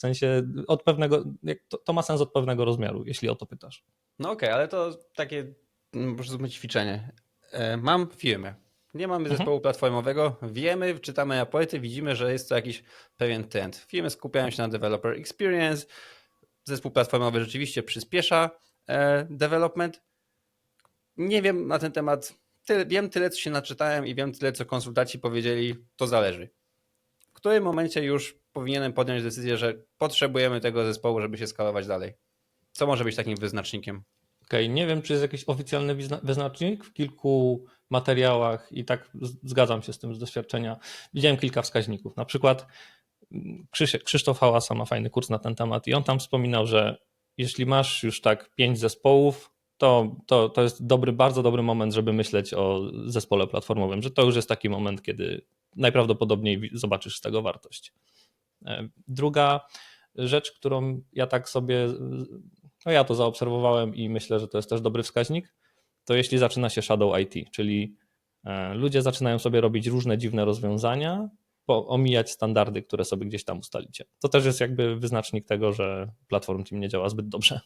W sensie od pewnego, to, to ma sens od pewnego rozmiaru, jeśli o to pytasz. No okej, ale to takie, mm, proszę zrobić ćwiczenie. E, Mam firmę. Nie mamy Mhm. zespołu platformowego. Wiemy, czytamy raporty, widzimy, że jest to jakiś pewien trend. Firmy skupiają się na developer experience. Zespół platformowy rzeczywiście przyspiesza e, development. Nie wiem na ten temat. Tyle, wiem tyle, co się naczytałem i wiem tyle, co konsultaci powiedzieli. To zależy. W którym momencie już powinienem podjąć decyzję, że potrzebujemy tego zespołu, żeby się skalować dalej? Co może być takim wyznacznikiem? Okej, nie wiem, czy jest jakiś oficjalny wyznacznik. W kilku materiałach i tak zgadzam się z tym z doświadczenia. Widziałem kilka wskaźników. Na przykład mm, Krzysie- Krzysztof Hałasa ma fajny kurs na ten temat i on tam wspominał, że jeśli masz już tak pięć zespołów, to, to, to jest dobry, bardzo dobry moment, żeby myśleć o zespole platformowym, że to już jest taki moment, kiedy najprawdopodobniej zobaczysz z tego wartość. E, Druga rzecz, którą ja tak sobie, no ja to zaobserwowałem i myślę, że to jest też dobry wskaźnik, to jeśli zaczyna się shadow IT, czyli e, ludzie zaczynają sobie robić różne dziwne rozwiązania, omijać standardy, które sobie gdzieś tam ustalicie. To też jest jakby wyznacznik tego, że platform team nie działa zbyt dobrze.